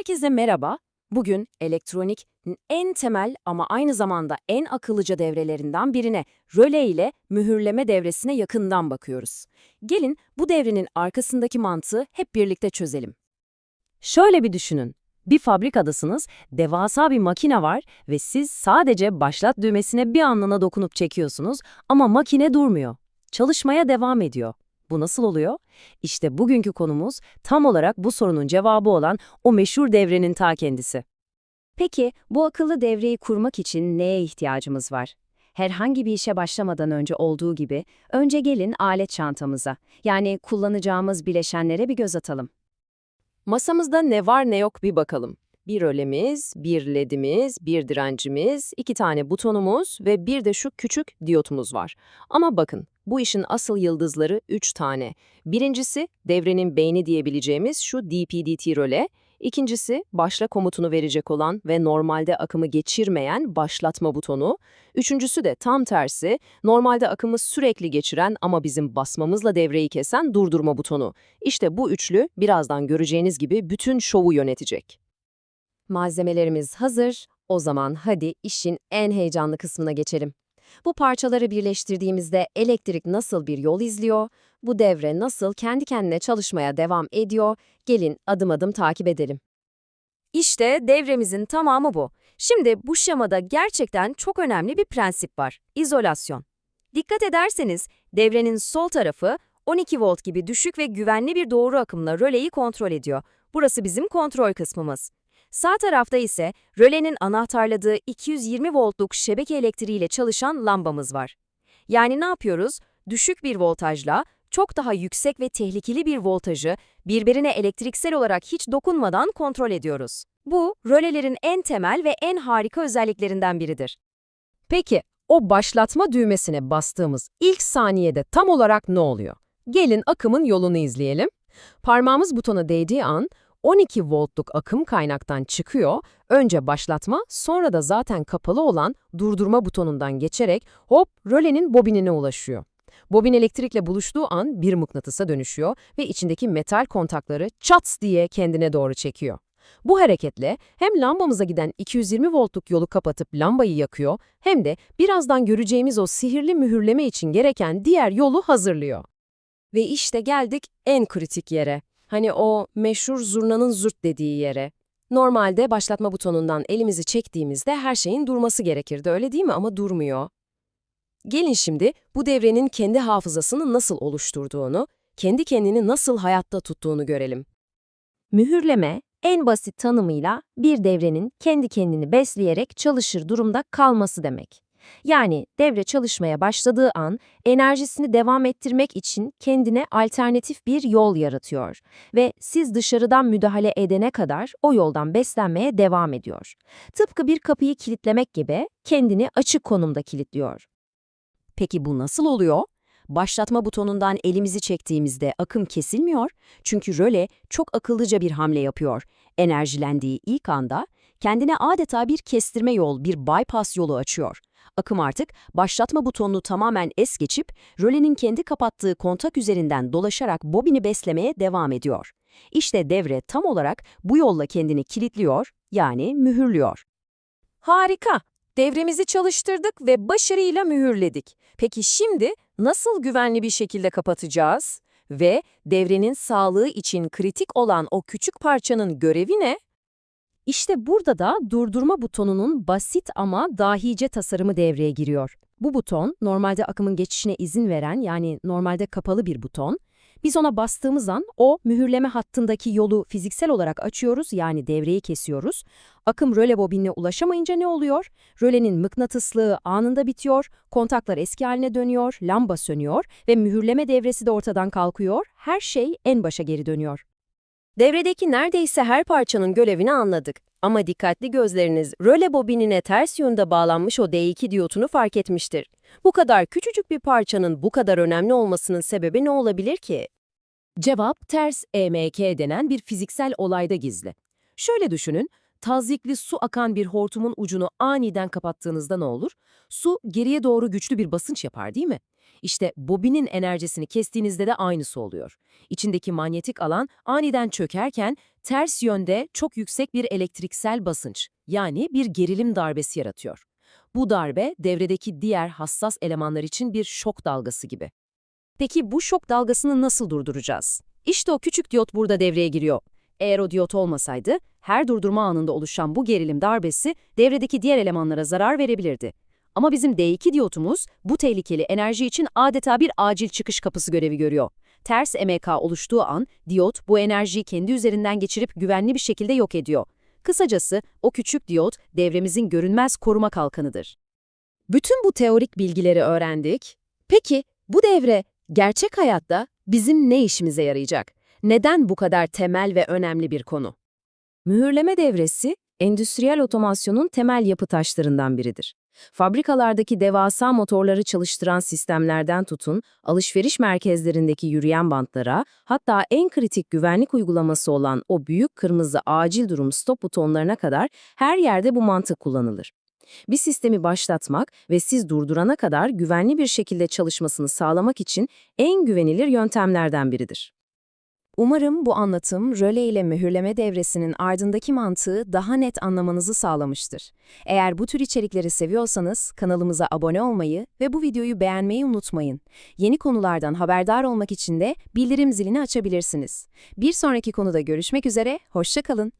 Herkese merhaba. Bugün elektronik en temel ama aynı zamanda en akıllıca devrelerinden birine, röle ile mühürleme devresine yakından bakıyoruz. Gelin bu devrenin arkasındaki mantığı hep birlikte çözelim. Şöyle bir düşünün. Bir fabrikadasınız, devasa bir makine var ve siz sadece başlat düğmesine bir anlığına dokunup çekiyorsunuz ama makine durmuyor. Çalışmaya devam ediyor. Bu nasıl oluyor? İşte bugünkü konumuz tam olarak bu sorunun cevabı olan o meşhur devrenin ta kendisi. Peki bu akıllı devreyi kurmak için neye ihtiyacımız var? Herhangi bir işe başlamadan önce olduğu gibi önce gelin alet çantamıza, yani kullanacağımız bileşenlere bir göz atalım. Masamızda ne var ne yok bir bakalım. Bir rölemiz, bir ledimiz, bir direncimiz, iki tane butonumuz ve bir de şu küçük diyotumuz var. Ama bakın, bu işin asıl yıldızları üç tane. Birincisi, devrenin beyni diyebileceğimiz şu DPDT röle. İkincisi, başla komutunu verecek olan ve normalde akımı geçirmeyen başlatma butonu. Üçüncüsü de tam tersi, normalde akımı sürekli geçiren ama bizim basmamızla devreyi kesen durdurma butonu. İşte bu üçlü, birazdan göreceğiniz gibi bütün şovu yönetecek. Malzemelerimiz hazır. O zaman hadi işin en heyecanlı kısmına geçelim. Bu parçaları birleştirdiğimizde elektrik nasıl bir yol izliyor, bu devre nasıl kendi kendine çalışmaya devam ediyor, gelin adım adım takip edelim. İşte devremizin tamamı bu. Şimdi bu şemada gerçekten çok önemli bir prensip var. İzolasyon. Dikkat ederseniz devrenin sol tarafı 12 volt gibi düşük ve güvenli bir doğru akımla röleyi kontrol ediyor. Burası bizim kontrol kısmımız. Sağ tarafta ise rölenin anahtarladığı 220 voltluk şebeke elektriğiyle çalışan lambamız var. Yani ne yapıyoruz? Düşük bir voltajla çok daha yüksek ve tehlikeli bir voltajı birbirine elektriksel olarak hiç dokunmadan kontrol ediyoruz. Bu, rölelerin en temel ve en harika özelliklerinden biridir. Peki, o başlatma düğmesine bastığımız ilk saniyede tam olarak ne oluyor? Gelin akımın yolunu izleyelim. Parmağımız butona değdiği an 12 voltluk akım kaynaktan çıkıyor, önce başlatma, sonra da zaten kapalı olan durdurma butonundan geçerek hop rölenin bobinine ulaşıyor. Bobin elektrikle buluştuğu an bir mıknatısa dönüşüyor ve içindeki metal kontakları çats diye kendine doğru çekiyor. Bu hareketle hem lambamıza giden 220 voltluk yolu kapatıp lambayı yakıyor hem de birazdan göreceğimiz o sihirli mühürleme için gereken diğer yolu hazırlıyor. Ve işte geldik en kritik yere. Hani o meşhur zurnanın zürt dediği yere. Normalde başlatma butonundan elimizi çektiğimizde her şeyin durması gerekirdi öyle değil mi ama durmuyor. Gelin şimdi bu devrenin kendi hafızasını nasıl oluşturduğunu, kendi kendini nasıl hayatta tuttuğunu görelim. Mühürleme, en basit tanımıyla bir devrenin kendi kendini besleyerek çalışır durumda kalması demek. Yani devre çalışmaya başladığı an enerjisini devam ettirmek için kendine alternatif bir yol yaratıyor ve siz dışarıdan müdahale edene kadar o yoldan beslenmeye devam ediyor. Tıpkı bir kapıyı kilitlemek gibi kendini açık konumda kilitliyor. Peki bu nasıl oluyor? Başlatma butonundan elimizi çektiğimizde akım kesilmiyor çünkü röle çok akıllıca bir hamle yapıyor. Enerjilendiği ilk anda kendine adeta bir kestirme yol, bir bypass yolu açıyor. Akım artık başlatma butonunu tamamen es geçip rölenin kendi kapattığı kontak üzerinden dolaşarak bobini beslemeye devam ediyor. İşte devre tam olarak bu yolla kendini kilitliyor, yani mühürlüyor. Harika! Devremizi çalıştırdık ve başarıyla mühürledik. Peki şimdi nasıl güvenli bir şekilde kapatacağız? Ve devrenin sağlığı için kritik olan o küçük parçanın görevi ne? İşte burada da durdurma butonunun basit ama dahice tasarımı devreye giriyor. Bu buton normalde akımın geçişine izin veren yani normalde kapalı bir buton. Biz ona bastığımız an o mühürleme hattındaki yolu fiziksel olarak açıyoruz yani devreyi kesiyoruz. Akım röle bobinine ulaşamayınca ne oluyor? Rölenin mıknatıslığı anında bitiyor, kontaklar eski haline dönüyor, lamba sönüyor ve mühürleme devresi de ortadan kalkıyor. Her şey en başa geri dönüyor. Devredeki neredeyse her parçanın görevini anladık. Ama dikkatli gözleriniz röle bobinine ters yönde bağlanmış o D2 diyotunu fark etmiştir. Bu kadar küçücük bir parçanın bu kadar önemli olmasının sebebi ne olabilir ki? Cevap ters EMK denen bir fiziksel olayda gizli. Şöyle düşünün, tazyikli su akan bir hortumun ucunu aniden kapattığınızda ne olur? Su geriye doğru güçlü bir basınç yapar değil mi? İşte bobinin enerjisini kestiğinizde de aynısı oluyor. İçindeki manyetik alan aniden çökerken ters yönde çok yüksek bir elektriksel basınç yani bir gerilim darbesi yaratıyor. Bu darbe devredeki diğer hassas elemanlar için bir şok dalgası gibi. Peki bu şok dalgasını nasıl durduracağız? İşte o küçük diyot burada devreye giriyor. Eğer o diyot olmasaydı, her durdurma anında oluşan bu gerilim darbesi devredeki diğer elemanlara zarar verebilirdi. Ama bizim D2 diyotumuz bu tehlikeli enerji için adeta bir acil çıkış kapısı görevi görüyor. Ters MEK oluştuğu an diyot bu enerjiyi kendi üzerinden geçirip güvenli bir şekilde yok ediyor. Kısacası o küçük diyot devremizin görünmez koruma kalkanıdır. Bütün bu teorik bilgileri öğrendik. Peki bu devre gerçek hayatta bizim ne işimize yarayacak? Neden bu kadar temel ve önemli bir konu? Mühürleme devresi, endüstriyel otomasyonun temel yapı taşlarından biridir. Fabrikalardaki devasa motorları çalıştıran sistemlerden tutun, alışveriş merkezlerindeki yürüyen bantlara, hatta en kritik güvenlik uygulaması olan o büyük kırmızı acil durum stop butonlarına kadar her yerde bu mantık kullanılır. Bir sistemi başlatmak ve siz durdurana kadar güvenli bir şekilde çalışmasını sağlamak için en güvenilir yöntemlerden biridir. Umarım bu anlatım röle ile mühürleme devresinin ardındaki mantığı daha net anlamanızı sağlamıştır. Eğer bu tür içerikleri seviyorsanız kanalımıza abone olmayı ve bu videoyu beğenmeyi unutmayın. Yeni konulardan haberdar olmak için de bildirim zilini açabilirsiniz. Bir sonraki konuda görüşmek üzere, hoşça kalın.